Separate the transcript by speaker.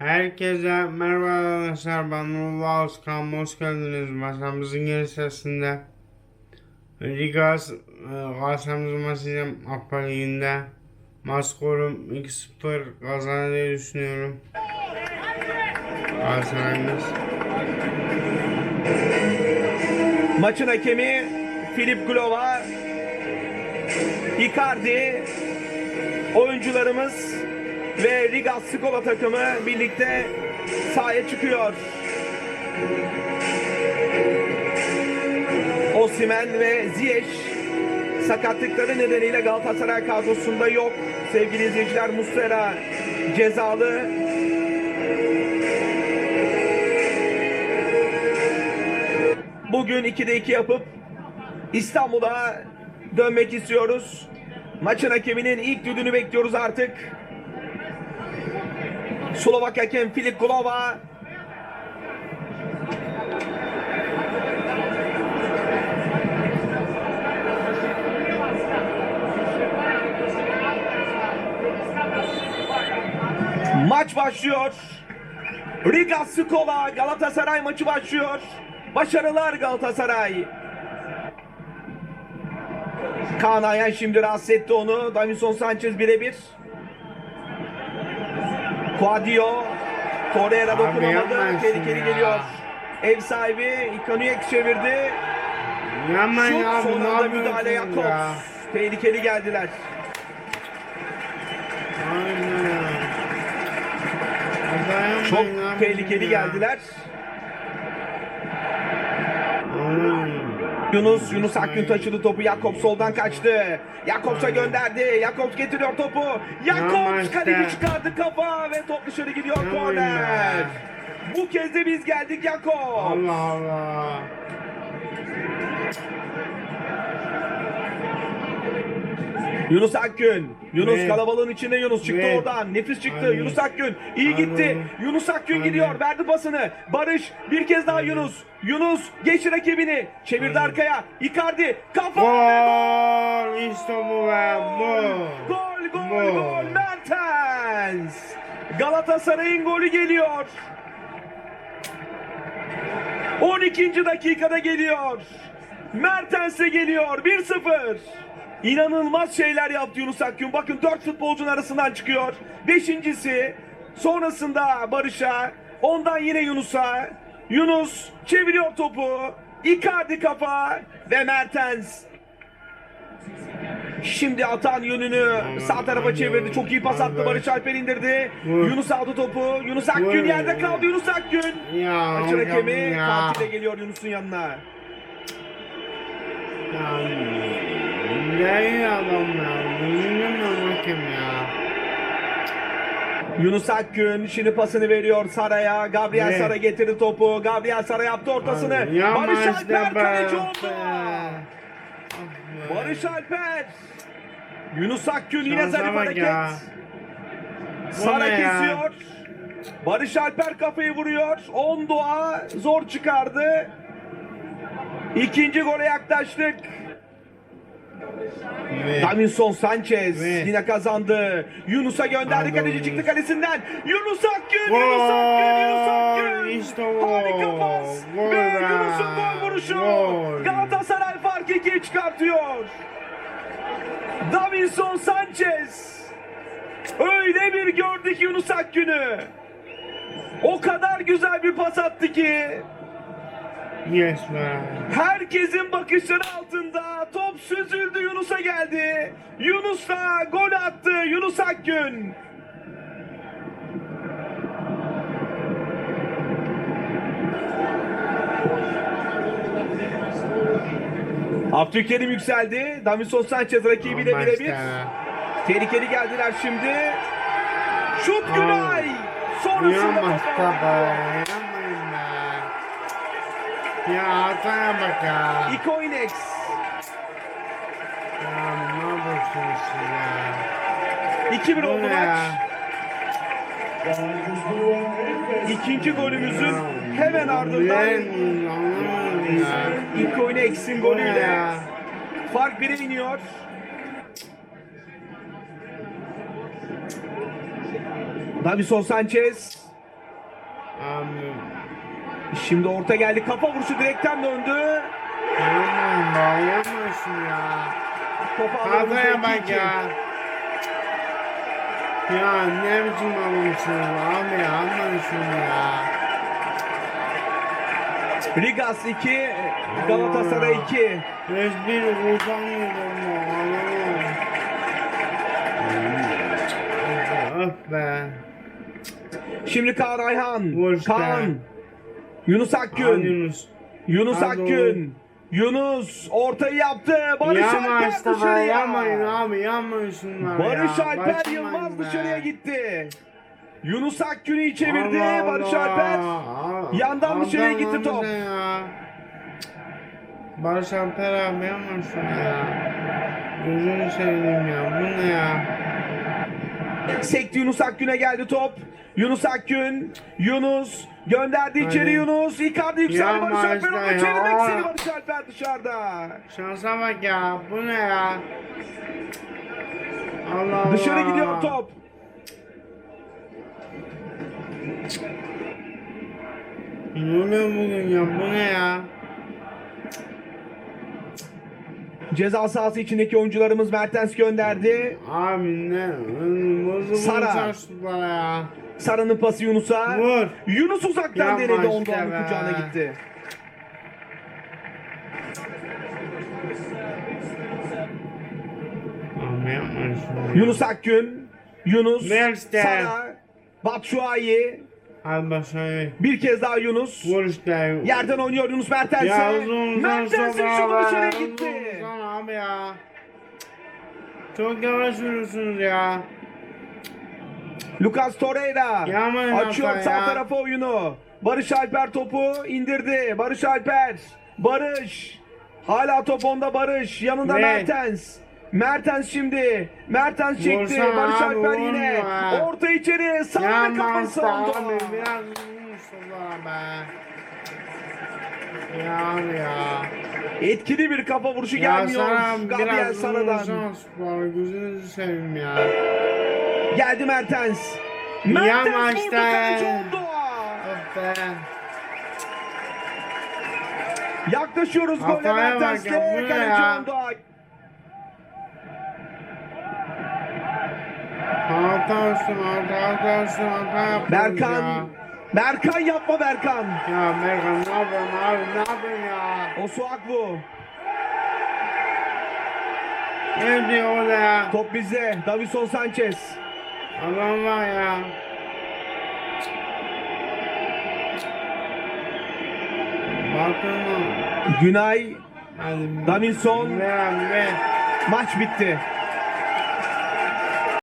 Speaker 1: Herkese merhaba arkadaşlar ben Nurullah Özkan. Hoş geldiniz. Masamızın yeni sesinde. Ligas karşımızı maçlayacağım Avrupa Ligi'nde Maç skorum 2-0 kazanır diye düşünüyorum. Galatasaray'ımız.
Speaker 2: Maçın hakemi Filip Glova, Icardi, oyuncularımız ve Riga Skola takımı birlikte sahaya çıkıyor. Osimen ve Ziyech sakatlıkları nedeniyle Galatasaray kadrosunda yok. Sevgili izleyiciler Muslera cezalı. Bugün 2'de 2 yapıp İstanbul'a dönmek istiyoruz. Maçın hakeminin ilk düdüğünü bekliyoruz artık. Slovak hakem Filip Glova. Maç başlıyor. Riga Skola Galatasaray maçı başlıyor. Başarılar Galatasaray. Kaan Ayhan şimdi rahatsız etti onu. Davinson Sanchez birebir. Quadio. Torreira dokunamadı. Tehlikeli geliyor. Ev sahibi Ikanuyek çevirdi.
Speaker 1: Yaman
Speaker 2: Şut
Speaker 1: ya bu
Speaker 2: son
Speaker 1: ne
Speaker 2: anda müdahale
Speaker 1: yapıyorsun ya
Speaker 2: Jakobs. Tehlikeli geldiler.
Speaker 1: Aynen
Speaker 2: Çok tehlikeli
Speaker 1: ya.
Speaker 2: geldiler. Yunus, Yunus Akgün taşıdı topu. Jakobs soldan kaçtı. Jakobs'a gönderdi. Jakobs getiriyor topu. Jakobs kaleci çıkardı kafa ve top dışarı gidiyor korner. Bu kez de biz geldik Jakobs.
Speaker 1: Allah Allah.
Speaker 2: Yunus Akgün. Yunus
Speaker 1: Ve-
Speaker 2: kalabalığın içinde Yunus çıktı
Speaker 1: ve-
Speaker 2: oradan. Nefis çıktı.
Speaker 1: Hadi.
Speaker 2: Yunus Akgün iyi gitti. Yunus Akgün
Speaker 1: Hadi.
Speaker 2: gidiyor. Verdi pasını. Barış bir kez daha Yunus. Yunus geçti rakibini. Çevirdi arkaya. Icardi kafa.
Speaker 1: Gol! İşte bu be! Bu!
Speaker 2: Gol gol
Speaker 1: Bu.
Speaker 2: gol Mertens. Galatasaray'ın golü geliyor. 12. dakikada geliyor. Mertens'e geliyor 1-0. İnanılmaz şeyler yaptı Yunus Akgün. Bakın 4 futbolcunun arasından çıkıyor. Beşincisi sonrasında Barış'a ondan yine Yunus'a. Yunus çeviriyor topu. Icardi kafa ve Mertens Şimdi atan yönünü sağ tarafa çevirdi. Çok iyi pas attı. Barış Alper indirdi. Yunus aldı topu. Yunus Akgün yerde kaldı. Yunus Akgün. Maçın hakemi tatile geliyor Yunus'un yanına.
Speaker 1: Ya ne iyi adam ya. Bilmiyorum hakem ya.
Speaker 2: Yunus Akgün şimdi pasını veriyor Saray'a. Gabriel
Speaker 1: Ne?
Speaker 2: Sara getirdi topu. Gabriel Sara yaptı ortasını.
Speaker 1: Ya
Speaker 2: Barış
Speaker 1: maçta
Speaker 2: Alper
Speaker 1: be.
Speaker 2: kaleci oldu.
Speaker 1: Ah.
Speaker 2: Barış Alper. Yunus Akgün yine
Speaker 1: Şansa
Speaker 2: zarif
Speaker 1: bak
Speaker 2: hareket.
Speaker 1: ya. Bu
Speaker 2: Sara
Speaker 1: ne ya?
Speaker 2: kesiyor. Barış Alper kafayı vuruyor. Ondoğa zor çıkardı. İkinci gole yaklaştık.
Speaker 1: Ve-
Speaker 2: Davinson Sanchez
Speaker 1: Ve-
Speaker 2: yine kazandı. Yunus'a gönderdi
Speaker 1: Hadi
Speaker 2: kaleci çıktı kalesinden. Yunus Akgün! Yunus Akgün, Yunus Akgün.
Speaker 1: İşte bu.
Speaker 2: Harika pas.
Speaker 1: Gol
Speaker 2: Ve
Speaker 1: be.
Speaker 2: Yunus'un gol vuruşu.
Speaker 1: Gol.
Speaker 2: Galatasaray fark 2'ye çıkartıyor. Davinson Sanchez. Öyle bir gördük Yunus Akgün'ü. O kadar güzel bir pas attı ki
Speaker 1: Yes be.
Speaker 2: herkesin bakışları altında top süzüldü geldi. Yunus da gol attı Yunus Akgün. Abdülkerim yükseldi. Davinson Sanchez rakibiyle
Speaker 1: Ama
Speaker 2: birebir. Tehlikeli geldiler şimdi. Şut Günay. Sonrasında.
Speaker 1: Ya hataya bak ya.
Speaker 2: Ikoinex.
Speaker 1: Siz ya?
Speaker 2: 2-1
Speaker 1: Bu
Speaker 2: oldu maç. İkinci golümüzün hemen ardından. Ikoinex'in
Speaker 1: Bu ne
Speaker 2: golüyle fark 1'e iniyor. Davison Sanchez. Şimdi orta geldi. Kafa vuruşu direkten döndü. Topu.
Speaker 1: Kadroya bak
Speaker 2: 2-2.
Speaker 1: ya. Ya ne biçim almışsınız abi almayın şunu ya.
Speaker 2: Rigas 2, Galatasaray 2.
Speaker 1: Hiçbir utanmıyorum bu anlamı. Öf be.
Speaker 2: Şimdi Kaan Ayhan. Kaan. Yunus Akgün.
Speaker 1: Yunus.
Speaker 2: Yunus
Speaker 1: Hadi
Speaker 2: Akgün. Yunus ortayı yaptı. Barış
Speaker 1: Yapma
Speaker 2: Alper
Speaker 1: işte be
Speaker 2: dışarıya.
Speaker 1: yapmayın abi yapmayın şunları
Speaker 2: Barış
Speaker 1: ya.
Speaker 2: Alper
Speaker 1: Başlamayın
Speaker 2: Yılmaz
Speaker 1: be.
Speaker 2: dışarıya gitti. Yunus Akgün'ü çevirdi.
Speaker 1: Allah
Speaker 2: Barış
Speaker 1: Allah.
Speaker 2: Alper.
Speaker 1: Aa,
Speaker 2: Yandan dışarıya
Speaker 1: adam
Speaker 2: gitti top.
Speaker 1: ya. Barış Alper abi yapma şunu ya. Gözünü seveyim ya. Bu ne ya?
Speaker 2: Sekti Yunus Akgün'e geldi top. Yunus Akgün. Yunus gönderdi içeri. Yunus. Icardi yükseldi Barış Alper onu çevirmek istedi Barış Alper dışarıda.
Speaker 1: Şansa bak ya. Bu ne ya? Allah Allah.
Speaker 2: Dışarı gidiyor top.
Speaker 1: Ne oluyor bugün ya? Bu ne ya?
Speaker 2: Ceza sahası içindeki oyuncularımız Mertens gönderdi.
Speaker 1: Abi ne? Bozulmuş
Speaker 2: Sara. Sarı'nın pası Yunus'a.
Speaker 1: Vur.
Speaker 2: Yunus uzaktan
Speaker 1: Yapma
Speaker 2: denedi.
Speaker 1: işte
Speaker 2: Ondoğan'ın kucağına gitti. Yunus Akgün. Yunus.
Speaker 1: Ver işte.
Speaker 2: Sara. Batshuayi. Bir kez daha Yunus.
Speaker 1: İşte.
Speaker 2: Yerden oynuyor Yunus Mertens'e. Mertens'in şutu dışarıya gitti.
Speaker 1: abi ya. Çok yavaş vuruyorsunuz ya.
Speaker 2: Lucas Torreira. Açıyor sağ
Speaker 1: ya.
Speaker 2: tarafa oyunu. Barış Alper topu indirdi. Barış Alper. Barış. Hala top onda Barış. Yanında
Speaker 1: Ne?
Speaker 2: Mertens. Mertens şimdi. Mertens çekti.
Speaker 1: Vursana
Speaker 2: Barış
Speaker 1: abi,
Speaker 2: Alper yine.
Speaker 1: vurma.
Speaker 2: Orta içeri. Sağ
Speaker 1: Yapma
Speaker 2: kafası oldu.
Speaker 1: Ya ya.
Speaker 2: Etkili bir kafa vuruşu
Speaker 1: Ya
Speaker 2: gelmiyor.
Speaker 1: sana
Speaker 2: Gabriel Sara'dan.
Speaker 1: Gözünüzü seveyim ya.
Speaker 2: Geldi Mertens. Mertens
Speaker 1: işte.
Speaker 2: kaleci.
Speaker 1: Of be.
Speaker 2: Yaklaşıyoruz golle
Speaker 1: Hataya bak
Speaker 2: Mertens'le.
Speaker 1: ya, bu ne
Speaker 2: Kaleci
Speaker 1: ya? Hata olsun, hata, hata olsun, hata
Speaker 2: Berkan.
Speaker 1: ya.
Speaker 2: Berkan yapma Berkan.
Speaker 1: Ya Berkan ne yapıyorsun abi, ne yapıyorsun ya?
Speaker 2: Osuakvu.
Speaker 1: Ne diyor o da ya?
Speaker 2: Top bizde. Davison Sanchez.
Speaker 1: Adam var ya. Bakın mı?
Speaker 2: Günay. Davinson. Maç bitti.